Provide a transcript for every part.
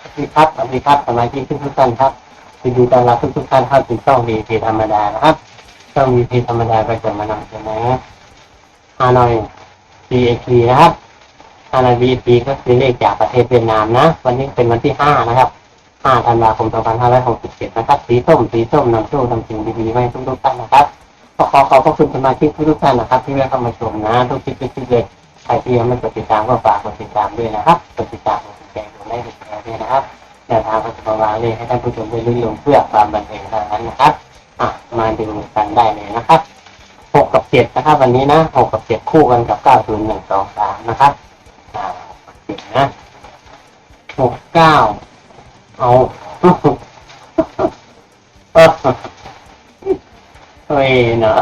สวัสดีครับสวัสดีครับสมาชิกทุกท่านครับยินดีต้อนรับทุกทุกท่านเข้าสู่ช่อง VP ธรรมดานะครับช่อง VP ธรรมดาก็จะมานำเสนอฮานอย VAT นะครับฮานอย VAT ก็คือเลขจากประเทศเวียดนามนะ วันนี้เป็นวันที่ห้านะครับห้าธันวาคม2567นหกสิบเจ็ดนะครับ สีส้ม สีส้มนำโชคนำสิ่งดีๆมาให้ทุกๆท่านนะครับก็ขอขอบพระคุณสมาชิกทุกท่านนะครับ ที่ได้เข้ามาชมนะ ทุกคลิปทุกคลิปเลยใครที่ยังไม่กดติดตามก็ฝากกดติดตามด้วยนะครับกดติดตาม วางเลยให้ท่านผู้ชมได้รู้ลงเพื่อความบันเทิงเท่านั้นนะครับอะมาดูกันได้เลยนะครับหกกับเจ็ดนะครับวันนี้นะหกกับเจ็ดคู่กันกับเก้าศูนย์หนึ่งสองสามนะครับอ่าเจ็ดนะหกเก้าเอาเฮ้ยเนาะ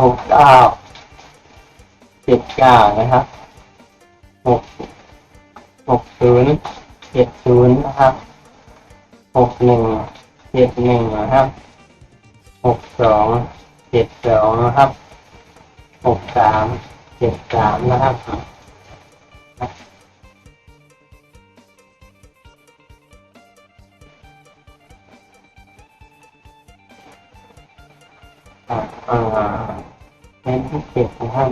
หกเก้าเจ็ดเก้านะครับหกหกศูนย์ เจ็ดศูนย์นะครับหกหนึ่งเจ็ดหนึ่งนะครับหกสองเจ็ดสองนะครับหกสามเจ็ดสามนะครับอ่าอ่าเป็นที่เจ็ดนะครับ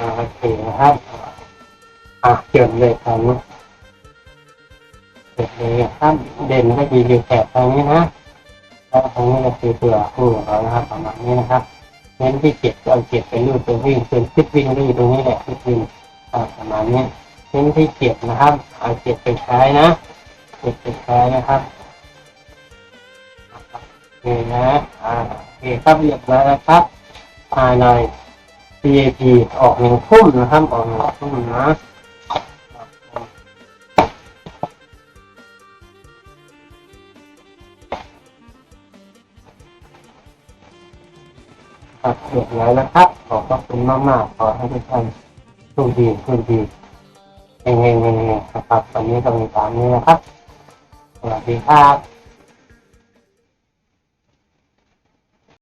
อ่าโอเคนะครับอะเกิดเลยครับเกิดเลยครับเด่นก็ดีอยู่แถบตรงนี้นะแล้วตรงนี้ก็คือเปลือกคู่ของเรานะครับประมาณนี้นะครับเน้นที่เจ็ดก็เอาเจ็ดไปรูดตัววิ่งส่วนคิดวิ่งก็อยู่ตรงนี้แหละคิดวิ่งประมาณนี้เน้นที่เจ็ดนะครับ เอาเจ็ดไปใช้นะเจ็ดไปใช้นะครับโอเคนะอ่าโอเคครับเรียบร้อยแล้วครับภายใน PAP ออกหนึ่งทุ่มนะครับออกหนึ่งทุ่มนะครับเรียบร้อยแล้วครับ ขอบพระคุณมากๆขอให้ทุกท่านโชคดีโชคดีเฮงๆๆๆนะครับวันนี้ก็มีตามนี้นะครับสวัสดีครับ